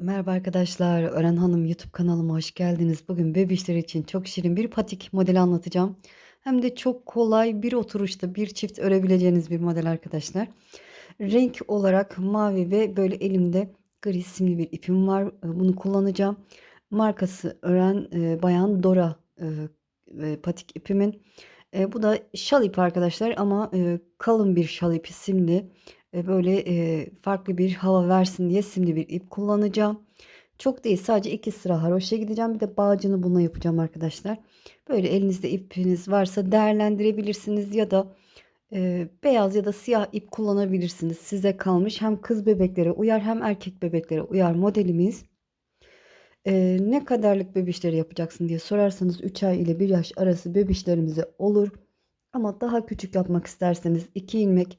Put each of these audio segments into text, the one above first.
Merhaba arkadaşlar, Ören Hanım YouTube kanalıma hoş geldiniz. Bugün bebişler için çok şirin bir patik modeli anlatacağım. Hem de çok kolay bir oturuşta bir çift örebileceğiniz bir model arkadaşlar. Renk olarak mavi ve böyle elimde gri simli bir ipim var. Ee, Bunu kullanacağım. Markası Ören e, Bayan Dora e, e, patik ipimin. Bu da şal ipi arkadaşlar ama kalın bir şal ipi simli. E, böyle farklı bir hava versin diye simli bir ip kullanacağım. Çok değil sadece iki sıra haroşa gideceğim. Bir de bağcını bununla yapacağım arkadaşlar. Böyle elinizde ipiniz varsa değerlendirebilirsiniz ya da e, beyaz ya da siyah ip kullanabilirsiniz. Size kalmış hem kız bebeklere uyar hem erkek bebeklere uyar modelimiz. E, ne kadarlık bebişleri yapacaksın diye sorarsanız 3 ay ile 1 yaş arası bebişlerimize olur. Ama daha küçük yapmak isterseniz 2 ilmek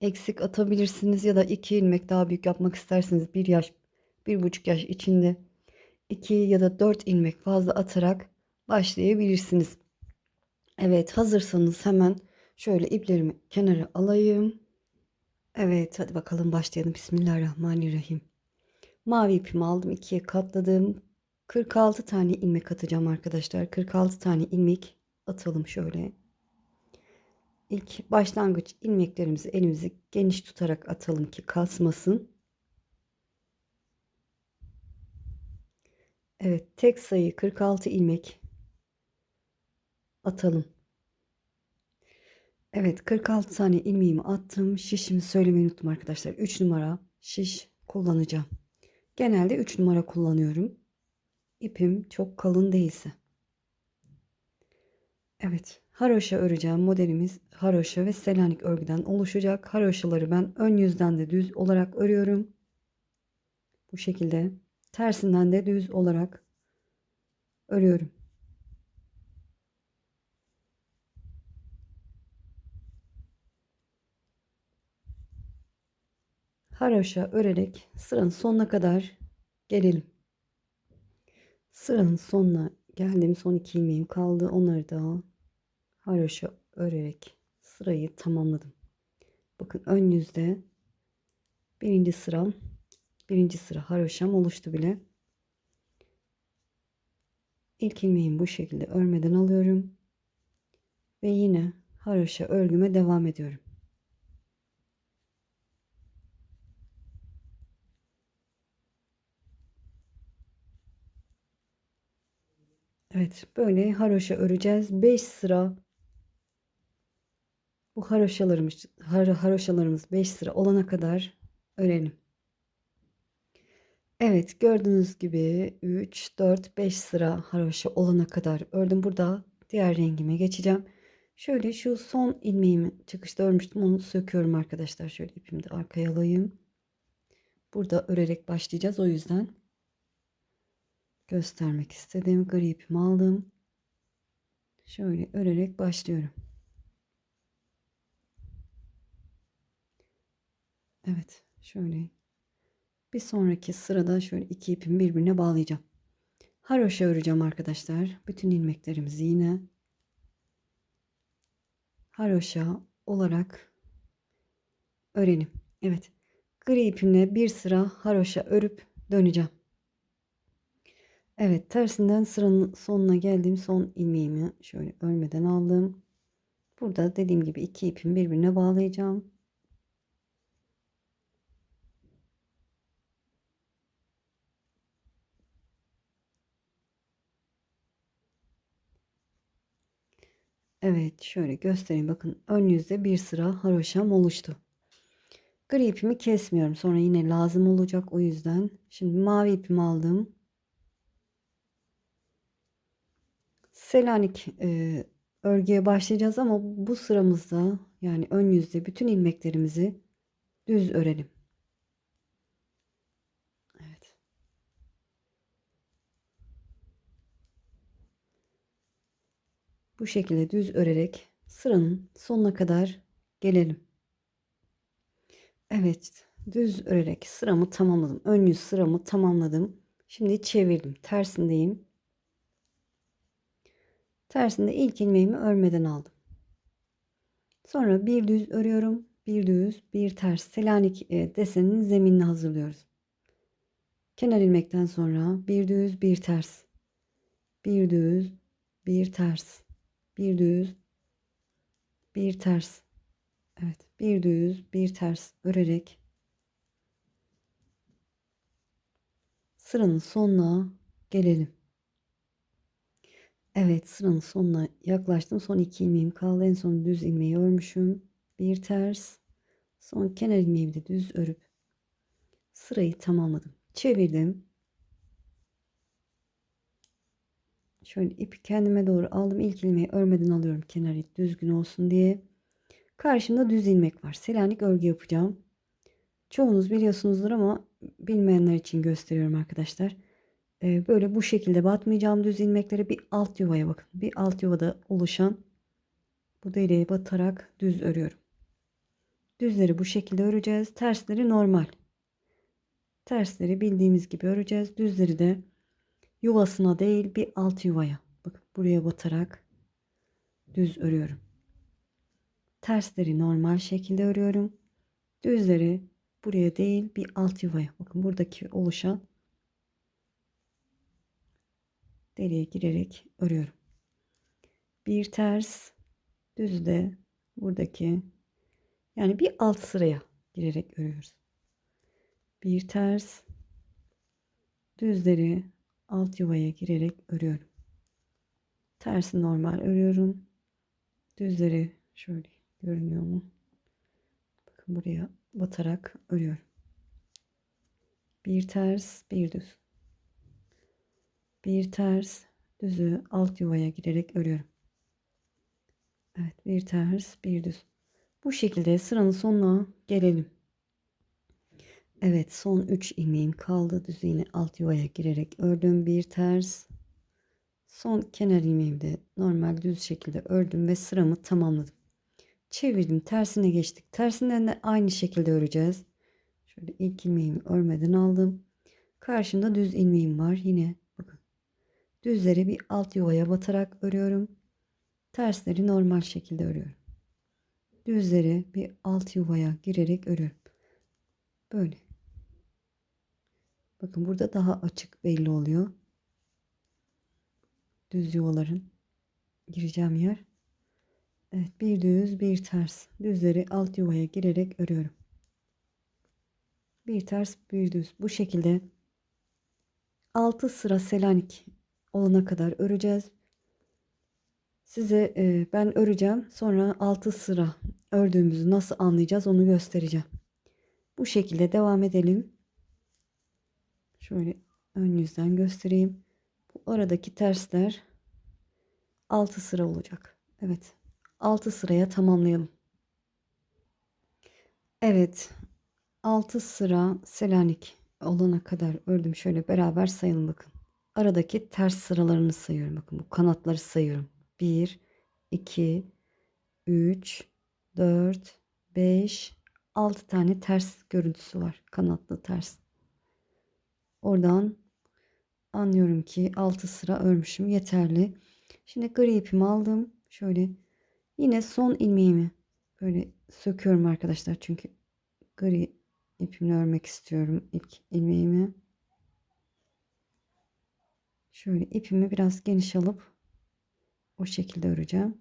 eksik atabilirsiniz ya da 2 ilmek daha büyük yapmak isterseniz 1 yaş, 1,5 yaş içinde 2 ya da 4 ilmek fazla atarak başlayabilirsiniz. Evet, hazırsanız hemen şöyle iplerimi kenara alayım. Evet, hadi bakalım başlayalım. Bismillahirrahmanirrahim. Mavi ipimi aldım, ikiye katladım. 46 tane ilmek atacağım arkadaşlar. 46 tane ilmek atalım şöyle. İlk başlangıç ilmeklerimizi elimizi geniş tutarak atalım ki kasmasın. Evet tek sayı 46 ilmek atalım. Evet 46 tane ilmeğimi attım. Şişimi söylemeyi unuttum arkadaşlar. 3 numara şiş kullanacağım. Genelde 3 numara kullanıyorum. İpim çok kalın değilse. Evet haroşa öreceğim. Modelimiz haroşa ve selanik örgüden oluşacak. Haroşaları ben ön yüzden de düz olarak örüyorum. Bu şekilde tersinden de düz olarak örüyorum. Haroşa örerek sıranın sonuna kadar gelelim. Sıranın sonuna geldim. Son iki ilmeğim kaldı. Onları da haroşa örerek sırayı tamamladım. Bakın ön yüzde birinci sıram birinci sıra haroşam oluştu bile. İlk ilmeğimi bu şekilde örmeden alıyorum. Ve yine haroşa örgüme devam ediyorum. Evet böyle haroşa öreceğiz. 5 sıra bu haroşalarımız har haroşalarımız 5 sıra olana kadar örelim. Evet gördüğünüz gibi 3 4 5 sıra haroşa olana kadar ördüm. Burada diğer rengime geçeceğim. Şöyle şu son ilmeğimi çıkışta örmüştüm. Onu söküyorum arkadaşlar. Şöyle ipimi de arkaya alayım. Burada örerek başlayacağız. O yüzden göstermek istedim. Gri ipimi aldım. Şöyle örerek başlıyorum. Evet şöyle bir sonraki sırada şöyle iki ipimi birbirine bağlayacağım. Haroşa öreceğim arkadaşlar. Bütün ilmeklerimizi yine haroşa olarak örelim. Evet. Gri ipimle bir sıra haroşa örüp döneceğim. Evet tersinden sıranın sonuna geldim. Son ilmeğimi şöyle örmeden aldım. Burada dediğim gibi iki ipimi birbirine bağlayacağım. Evet şöyle göstereyim. Bakın ön yüzde bir sıra haroşam oluştu. Gri ipimi kesmiyorum. Sonra yine lazım olacak. O yüzden şimdi mavi ipimi aldım. Selanik e, örgüye başlayacağız ama bu sıramızda yani ön yüzde bütün ilmeklerimizi düz örelim. Evet. Bu şekilde düz örerek sıranın sonuna kadar gelelim. Evet, düz örerek sıramı tamamladım. Ön yüz sıramı tamamladım. Şimdi çevirdim. Tersindeyim. Tersinde ilk ilmeğimi örmeden aldım. Sonra bir düz örüyorum. Bir düz, bir ters. Selanik e, deseninin zeminini hazırlıyoruz. Kenar ilmekten sonra bir düz bir ters. Bir düz bir ters. Bir düz bir ters. Evet, bir düz bir ters örerek sıranın sonuna gelelim. Evet, sıranın sonuna yaklaştım. Son iki ilmeğim kaldı. En son düz ilmeği örmüşüm. Bir ters. Son kenar ilmeğimi de düz örüp sırayı tamamladım. Çevirdim. Şöyle ipi kendime doğru aldım. İlk ilmeği örmeden alıyorum kenarı düzgün olsun diye. Karşımda düz ilmek var. Selanik örgü yapacağım. Çoğunuz biliyorsunuzdur ama bilmeyenler için gösteriyorum arkadaşlar. Ee, böyle bu şekilde batmayacağım düz ilmekleri bir alt yuvaya bakın. Bir alt yuvada oluşan bu deliğe batarak düz örüyorum. Düzleri bu şekilde öreceğiz. Tersleri normal. Tersleri bildiğimiz gibi öreceğiz. Düzleri de yuvasına değil bir alt yuvaya. Bakın buraya batarak düz örüyorum. Tersleri normal şekilde örüyorum. Düzleri buraya değil bir alt yuvaya. Bakın buradaki oluşan deliğe girerek örüyorum. Bir ters düz de buradaki yani bir alt sıraya girerek örüyoruz. Bir ters düzleri alt yuvaya girerek örüyorum. Tersi normal örüyorum. Düzleri şöyle görünüyor mu? Bakın buraya batarak örüyorum. Bir ters, bir düz. Bir ters, düzü alt yuvaya girerek örüyorum. Evet, bir ters, bir düz. Bu şekilde sıranın sonuna gelelim. Evet, son 3 ilmeğim kaldı. Düz iğne alt yuvaya girerek ördüm. Bir ters. Son kenar ilmeğimi de normal düz şekilde ördüm ve sıramı tamamladım. Çevirdim, tersine geçtik. Tersinden de aynı şekilde öreceğiz. Şöyle ilk ilmeğimi örmeden aldım. Karşımda düz ilmeğim var. Yine bakın. Düzleri bir alt yuvaya batarak örüyorum. Tersleri normal şekilde örüyorum. Düzleri bir alt yuvaya girerek örüyorum. Böyle. Bakın burada daha açık belli oluyor. Düz yuvaların gireceğim yer. Evet bir düz bir ters. Düzleri alt yuvaya girerek örüyorum. Bir ters bir düz. Bu şekilde 6 sıra selanik olana kadar öreceğiz. Size e, ben öreceğim. Sonra 6 sıra ördüğümüzü nasıl anlayacağız onu göstereceğim. Bu şekilde devam edelim. Şöyle ön yüzden göstereyim. Bu aradaki tersler 6 sıra olacak. Evet. 6 sıraya tamamlayalım. Evet. 6 sıra Selanik olana kadar ördüm. Şöyle beraber sayalım bakın. Aradaki ters sıralarını sayıyorum. Bakın bu kanatları sayıyorum. 1, 2, 3, 4, 5, 6 tane ters görüntüsü var. Kanatlı ters. Oradan anlıyorum ki 6 sıra örmüşüm. Yeterli. Şimdi gri ipimi aldım. Şöyle yine son ilmeğimi böyle söküyorum arkadaşlar. Çünkü gri ipimle örmek istiyorum ilk ilmeğimi. Şöyle ipimi biraz geniş alıp o şekilde öreceğim.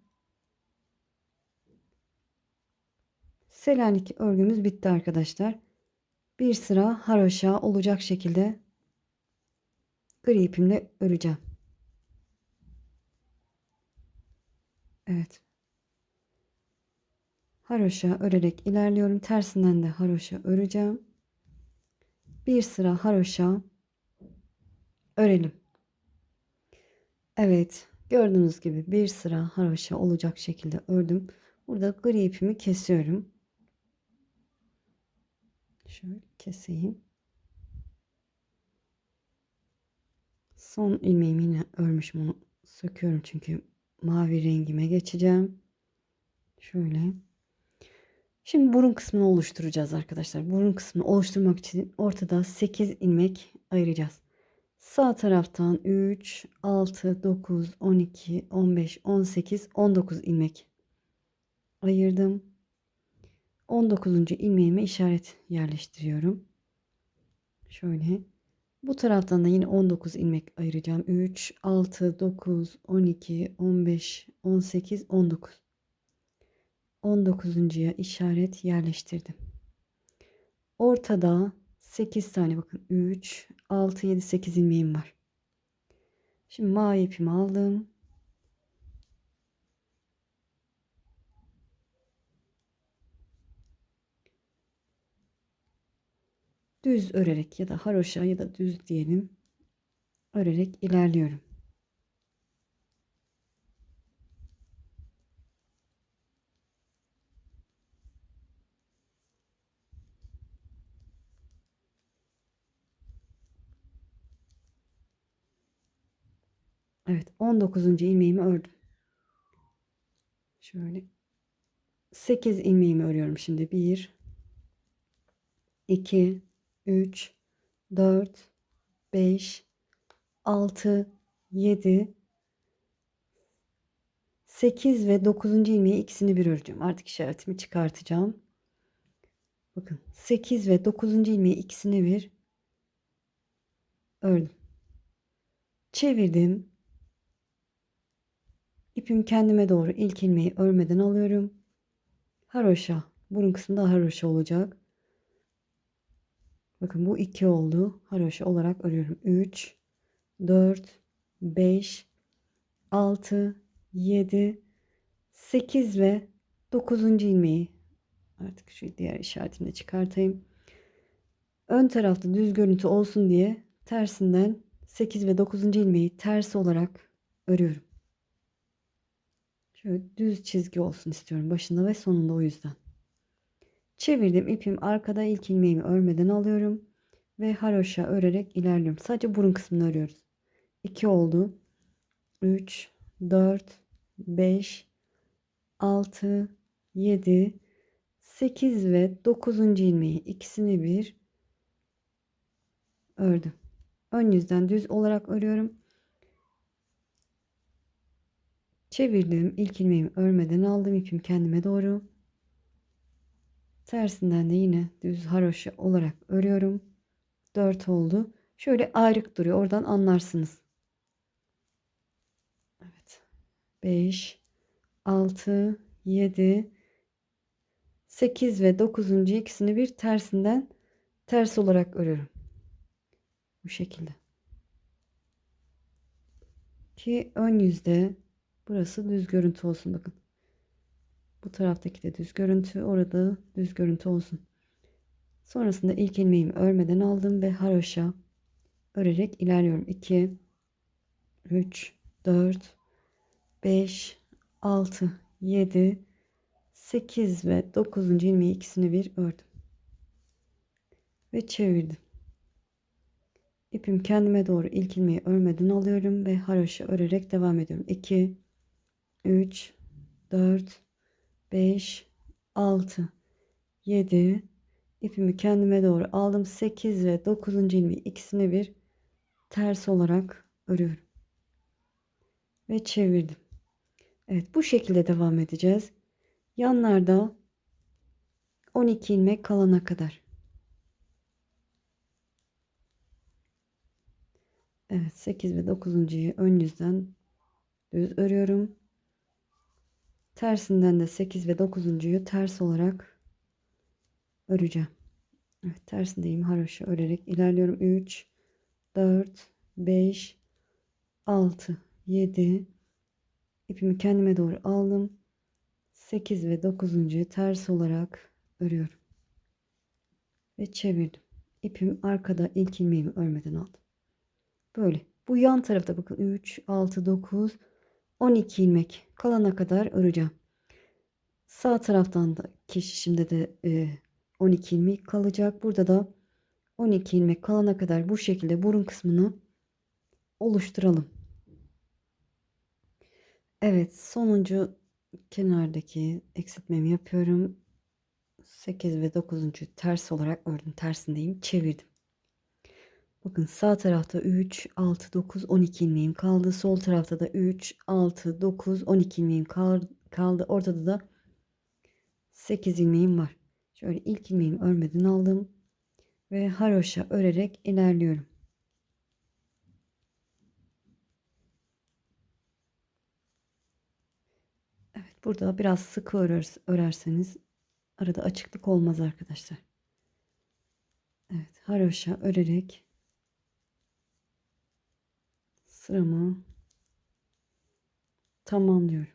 Selanik örgümüz bitti arkadaşlar. Bir sıra haroşa olacak şekilde gri ipimle öreceğim. Evet. Haroşa örerek ilerliyorum. Tersinden de haroşa öreceğim. Bir sıra haroşa örelim. Evet. Gördüğünüz gibi bir sıra haroşa olacak şekilde ördüm. Burada gri ipimi kesiyorum. Şöyle keseyim. Son ilmeğimi yine örmüşüm onu söküyorum çünkü mavi rengime geçeceğim. Şöyle. Şimdi burun kısmını oluşturacağız arkadaşlar. Burun kısmını oluşturmak için ortada 8 ilmek ayıracağız. Sağ taraftan 3, 6, 9, 12, 15, 18, 19 ilmek ayırdım. 19. ilmeğime işaret yerleştiriyorum. Şöyle Bu taraftan da yine 19 ilmek ayıracağım. 3, 6, 9, 12, 15, 18, 19. 19.ya işaret yerleştirdim. Ortada 8 tane bakın 3, 6, 7, 8 ilmeğim var. Şimdi mavi ipimi aldım. Düz örerek ya da haroşa ya da düz diyelim. Örerek ilerliyorum. Evet 19. ilmeğimi ördüm. Şöyle 8 ilmeğimi örüyorum şimdi. 1 2 3 4 5 6 7 8 ve 9. ilmeği ikisini bir öreceğim. Artık işaretimi çıkartacağım. Bakın 8 ve 9. ilmeği ikisini bir ördüm. Çevirdim. İpim kendime doğru ilk ilmeği örmeden alıyorum. Haroşa. Burun kısmında haroşa olacak. Bakın bu 2 oldu. Haroşa olarak örüyorum. 3, 4, 5, 6, 7, 8 ve 9. ilmeği artık şu diğer işaretini çıkartayım. Ön tarafta düz görüntü olsun diye tersinden 8 ve 9. ilmeği ters olarak örüyorum. Şöyle düz çizgi olsun istiyorum başında ve sonunda o yüzden. Çevirdim ipim arkada ilk ilmeğimi örmeden alıyorum ve haroşa örerek ilerliyorum. Sadece burun kısmını örüyoruz. 2 oldu. 3 4 5 6 7 8 ve 9. ilmeği ikisini bir ördüm. Ön yüzden düz olarak örüyorum. Çevirdim. ilk ilmeğimi örmeden aldım ipim kendime doğru. Tersinden de yine düz haroşa olarak örüyorum. 4 oldu. Şöyle ayrık duruyor. Oradan anlarsınız. Evet. 5 6 7 8 ve 9. ikisini bir tersinden ters olarak örüyorum. Bu şekilde. Ki ön yüzde burası düz görüntü olsun bakın. Bu taraftaki de düz görüntü, orada düz görüntü olsun. Sonrasında ilk ilmeğimi örmeden aldım ve haroşa örerek ilerliyorum. 2 3 4 5 6 7 8 ve 9. ilmeği ikisini bir ördüm. Ve çevirdim. İpim kendime doğru ilk ilmeği örmeden alıyorum ve haroşa örerek devam ediyorum. 2 3 4 5 6 7 ipimi kendime doğru aldım 8 ve 9. ilmeği ikisini bir ters olarak örüyorum ve çevirdim Evet bu şekilde devam edeceğiz yanlarda 12 ilmek kalana kadar Evet 8 ve 9.'yı ön yüzden düz örüyorum Tersinden de 8 ve 9.'yu ters olarak öreceğim. Evet tersindeyim. Haroşa örerek ilerliyorum. 3 4 5 6 7 ipimi kendime doğru aldım. 8 ve 9.'yu ters olarak örüyorum. Ve çevirdim. İpim arkada ilk ilmeğimi örmeden aldım. Böyle. Bu yan tarafta bakın 3 6 9 12 ilmek kalana kadar öreceğim. Sağ taraftan da şişimde de 12 e, ilmek kalacak. Burada da 12 ilmek kalana kadar bu şekilde burun kısmını oluşturalım. Evet sonuncu kenardaki eksiltmemi yapıyorum. 8 ve 9. ters olarak ördüm. Tersindeyim. Çevirdim. Bakın sağ tarafta 3, 6, 9, 12 ilmeğim kaldı. Sol tarafta da 3, 6, 9, 12 ilmeğim kaldı. Ortada da 8 ilmeğim var. Şöyle ilk ilmeğimi örmeden aldım. Ve haroşa örerek ilerliyorum. Evet burada biraz sıkı örer, örerseniz arada açıklık olmaz arkadaşlar. Evet haroşa örerek sıramı tamamlıyorum.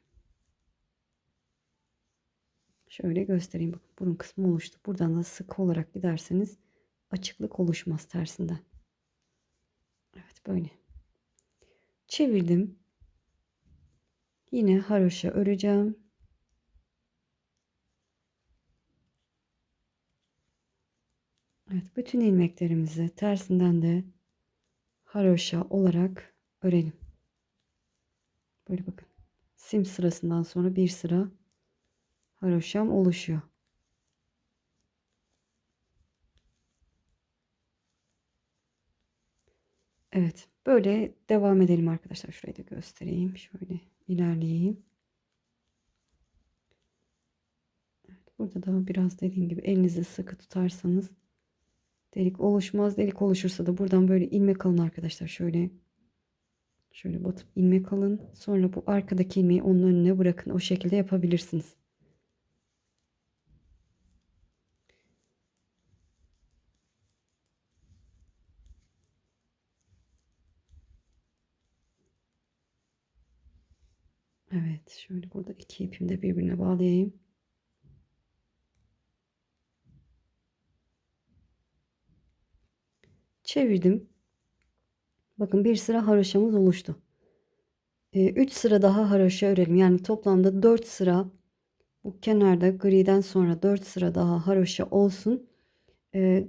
Şöyle göstereyim. Bakın burun kısmı oluştu. Buradan da sık olarak giderseniz açıklık oluşmaz tersinden. Evet böyle. Çevirdim. Yine haroşa öreceğim. Evet bütün ilmeklerimizi tersinden de haroşa olarak örelim. Böyle bakın. Sim sırasından sonra bir sıra haroşam oluşuyor. Evet, böyle devam edelim arkadaşlar. Şurayı da göstereyim. Şöyle ilerleyeyim. Burada da biraz dediğim gibi elinizi sıkı tutarsanız delik oluşmaz. Delik oluşursa da buradan böyle ilmek alın arkadaşlar. Şöyle şöyle batıp ilmek alın. Sonra bu arkadaki ilmeği onun önüne bırakın. O şekilde yapabilirsiniz. Evet, şöyle burada iki ipimi de birbirine bağlayayım. Çevirdim. Bakın bir sıra haroşamız oluştu. 3 sıra daha haroşa örelim. Yani toplamda 4 sıra bu kenarda griden sonra 4 sıra daha haroşa olsun. Ee,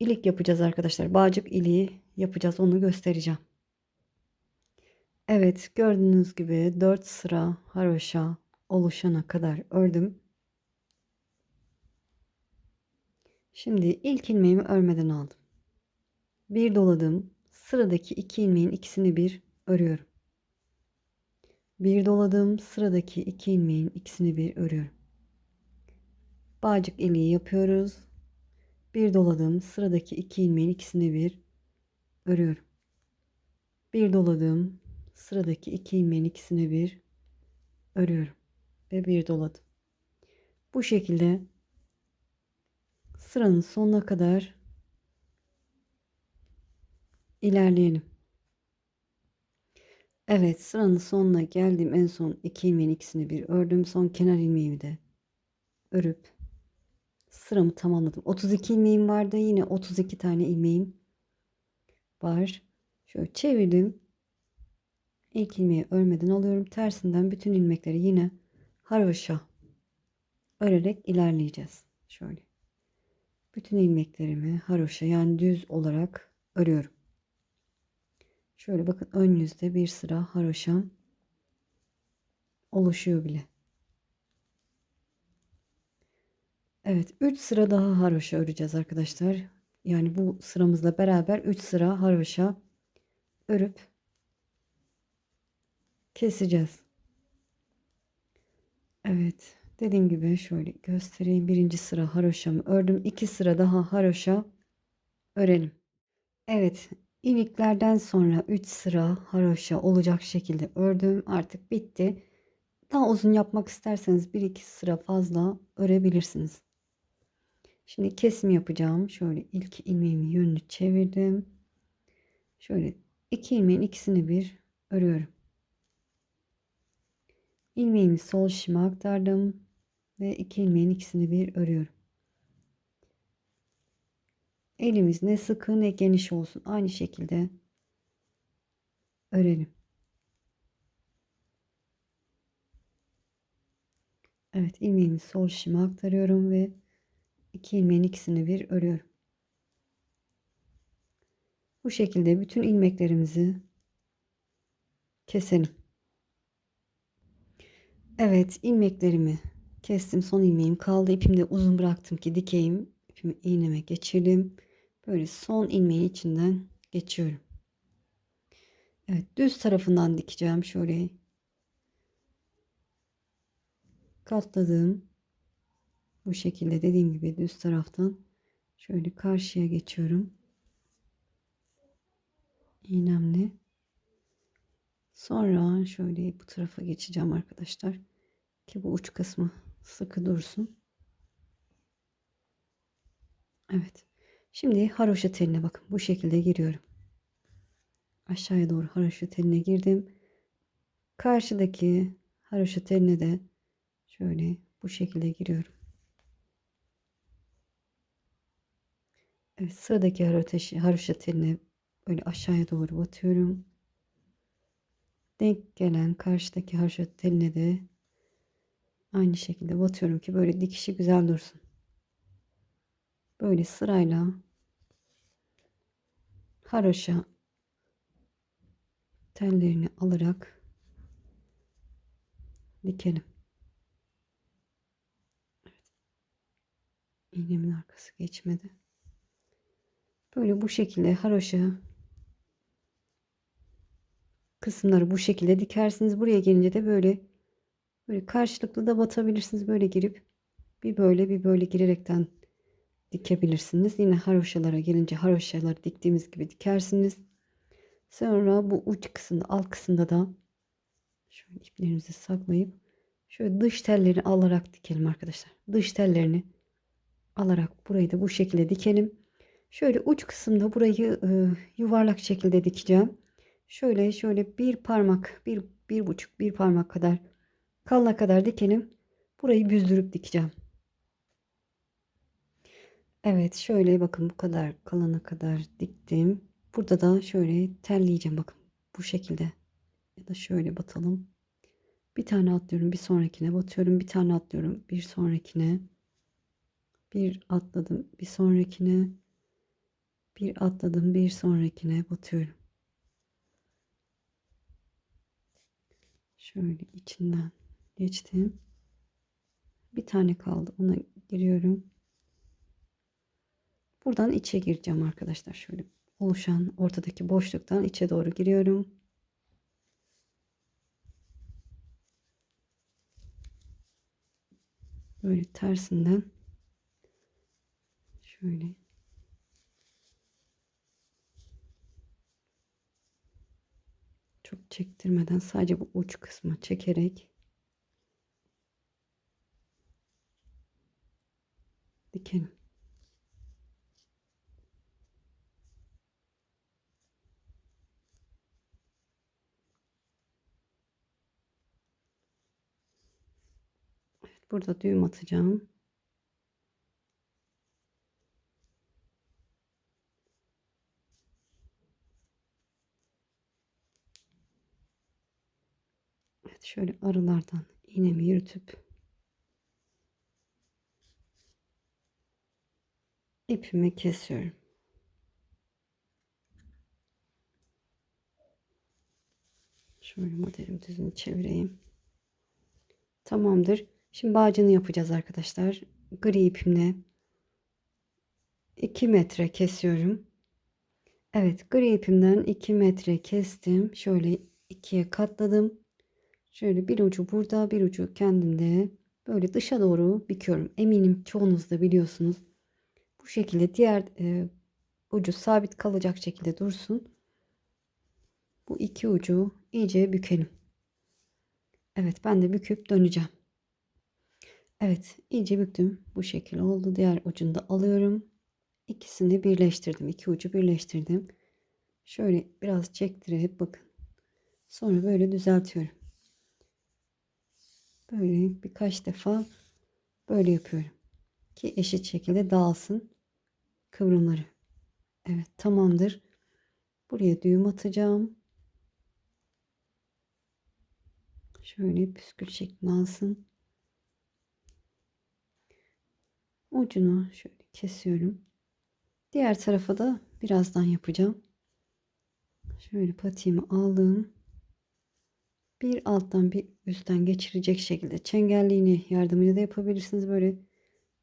ilik yapacağız arkadaşlar. Bağcık iliği yapacağız. Onu göstereceğim. Evet gördüğünüz gibi 4 sıra haroşa oluşana kadar ördüm. Şimdi ilk ilmeğimi örmeden aldım. Bir doladım. Sıradaki iki ilmeğin ikisini bir örüyorum. Bir doladım. Sıradaki iki ilmeğin ikisini bir örüyorum. Bağcık iliği yapıyoruz. Bir doladım. Sıradaki iki ilmeğin ikisini bir örüyorum. Bir doladım sıradaki iki ilmeğin ikisini bir örüyorum ve bir doladım. Bu şekilde sıranın sonuna kadar ilerleyelim. Evet sıranın sonuna geldim. En son iki ilmeğin ikisini bir ördüm. Son kenar ilmeğimi de örüp sıramı tamamladım. 32 ilmeğim vardı. Yine 32 tane ilmeğim var. Şöyle çevirdim. İlk ilmeği örmeden alıyorum. Tersinden bütün ilmekleri yine haroşa örerek ilerleyeceğiz. Şöyle. Bütün ilmeklerimi haroşa yani düz olarak örüyorum. Şöyle bakın ön yüzde bir sıra haroşam oluşuyor bile. Evet 3 sıra daha haroşa öreceğiz arkadaşlar. Yani bu sıramızla beraber 3 sıra haroşa örüp keseceğiz. Evet. Dediğim gibi şöyle göstereyim. Birinci sıra haroşamı ördüm. iki sıra daha haroşa örelim. Evet. İliklerden sonra 3 sıra haroşa olacak şekilde ördüm. Artık bitti. Daha uzun yapmak isterseniz 1-2 sıra fazla örebilirsiniz. Şimdi kesim yapacağım. Şöyle ilk ilmeğimi yönünü çevirdim. Şöyle iki ilmeğin ikisini bir örüyorum. İlmeğimi sol şişime aktardım ve iki ilmeğin ikisini bir örüyorum. Elimiz ne sıkı ne geniş olsun. Aynı şekilde örelim. Evet ilmeğimi sol şişime aktarıyorum ve iki ilmeğin ikisini bir örüyorum. Bu şekilde bütün ilmeklerimizi keselim. Evet ilmeklerimi kestim. Son ilmeğim kaldı. İpimi de uzun bıraktım ki dikeyim. İpimi iğneme geçirdim. Böyle son ilmeğin içinden geçiyorum. Evet düz tarafından dikeceğim. Şöyle katladım. Bu şekilde dediğim gibi düz taraftan şöyle karşıya geçiyorum. İğnemle. Sonra şöyle bu tarafa geçeceğim arkadaşlar. Ki bu uç kısmı sıkı dursun. Evet. Şimdi haroşa teline bakın. Bu şekilde giriyorum. Aşağıya doğru haroşa teline girdim. Karşıdaki haroşa teline de şöyle bu şekilde giriyorum. Evet, sıradaki haroşa, haroşa teline böyle aşağıya doğru batıyorum. Denk gelen karşıdaki haroşa teline de aynı şekilde batıyorum ki böyle dikişi güzel dursun. Böyle sırayla haroşa tellerini alarak dikelim. Evet. İğnemin arkası geçmedi. Böyle bu şekilde haroşa kısımları bu şekilde dikersiniz. Buraya gelince de böyle böyle karşılıklı da batabilirsiniz. Böyle girip bir böyle bir böyle girerekten dikebilirsiniz. Yine haroşalara gelince haroşaları diktiğimiz gibi dikersiniz. Sonra bu uç kısımda alt kısımda da şöyle iplerimizi saklayıp şöyle dış tellerini alarak dikelim arkadaşlar. Dış tellerini alarak burayı da bu şekilde dikelim. Şöyle uç kısımda burayı e, yuvarlak şekilde dikeceğim. Şöyle şöyle bir parmak bir, bir buçuk bir parmak kadar kalına kadar dikelim. Burayı büzdürüp dikeceğim. Evet şöyle bakın bu kadar kalana kadar diktim. Burada da şöyle telleyeceğim bakın bu şekilde. Ya da şöyle batalım. Bir tane atlıyorum bir sonrakine batıyorum. Bir tane atlıyorum bir sonrakine. Bir atladım bir sonrakine. Bir atladım bir sonrakine batıyorum. Şöyle içinden geçtim. Bir tane kaldı. Ona giriyorum. Buradan içe gireceğim arkadaşlar. Şöyle oluşan ortadaki boşluktan içe doğru giriyorum. Böyle tersinden şöyle çok çektirmeden sadece bu uç kısmı çekerek dikelim. Burada düğüm atacağım. Evet şöyle aralardan iğnemi yürütüp ipimi kesiyorum. Şöyle modelim düzünü çevireyim. Tamamdır. Şimdi bağcını yapacağız arkadaşlar. Gri ipimle 2 metre kesiyorum. Evet gri ipimden 2 metre kestim. Şöyle ikiye katladım. Şöyle bir ucu burada bir ucu kendimde böyle dışa doğru büküyorum. Eminim çoğunuz da biliyorsunuz. Bu şekilde diğer e, ucu sabit kalacak şekilde dursun. Bu iki ucu iyice bükelim. Evet ben de büküp döneceğim. Evet iyice büktüm. Bu şekil oldu. Diğer ucunu da alıyorum. İkisini birleştirdim. İki ucu birleştirdim. Şöyle biraz çektirip bakın. Sonra böyle düzeltiyorum. Böyle birkaç defa böyle yapıyorum. Ki eşit şekilde dağılsın kıvrımları. Evet tamamdır. Buraya düğüm atacağım. Şöyle püskül şeklini alsın. Ucunu şöyle kesiyorum. Diğer tarafa da birazdan yapacağım. Şöyle patiğimi aldım. Bir alttan bir üstten geçirecek şekilde çengelli iğne yardımıyla da yapabilirsiniz. Böyle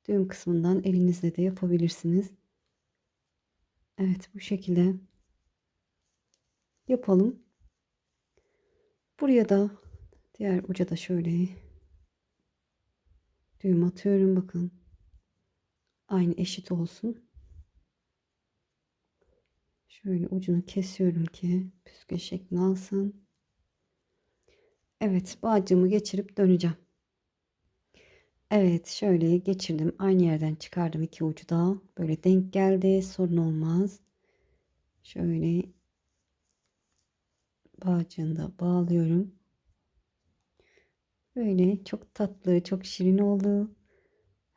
düğüm kısmından elinizle de yapabilirsiniz. Evet bu şekilde yapalım. Buraya da diğer uca da şöyle düğüm atıyorum bakın. Aynı eşit olsun. Şöyle ucunu kesiyorum ki püskül şeklini alsın. Evet bağcığımı geçirip döneceğim. Evet, şöyle geçirdim. Aynı yerden çıkardım iki ucu da. Böyle denk geldi. Sorun olmaz. Şöyle bağcığını da bağlıyorum. Böyle çok tatlı, çok şirin oldu.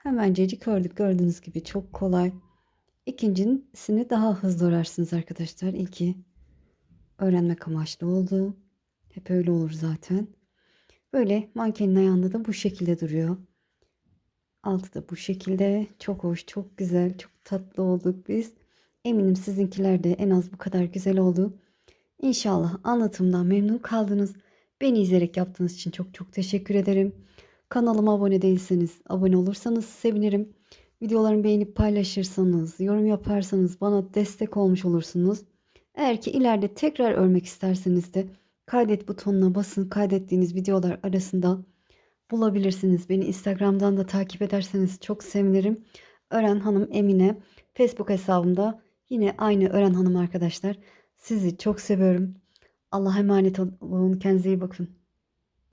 Hemencecik ördük. Gördüğünüz gibi çok kolay. İkincisini daha hızlı örersiniz arkadaşlar. İlki öğrenmek amaçlı oldu. Hep öyle olur zaten. Böyle mankenin ayağında da bu şekilde duruyor. Altı da bu şekilde. Çok hoş, çok güzel, çok tatlı olduk biz. Eminim sizinkiler de en az bu kadar güzel oldu. İnşallah anlatımdan memnun kaldınız. Beni izleyerek yaptığınız için çok çok teşekkür ederim. Kanalıma abone değilseniz abone olursanız sevinirim. Videolarımı beğenip paylaşırsanız, yorum yaparsanız bana destek olmuş olursunuz. Eğer ki ileride tekrar örmek isterseniz de kaydet butonuna basın. Kaydettiğiniz videolar arasında bulabilirsiniz. Beni Instagram'dan da takip ederseniz çok sevinirim. Ören Hanım Emine Facebook hesabımda yine aynı Ören Hanım arkadaşlar. Sizi çok seviyorum. Allah'a emanet olun. Kendinize iyi bakın.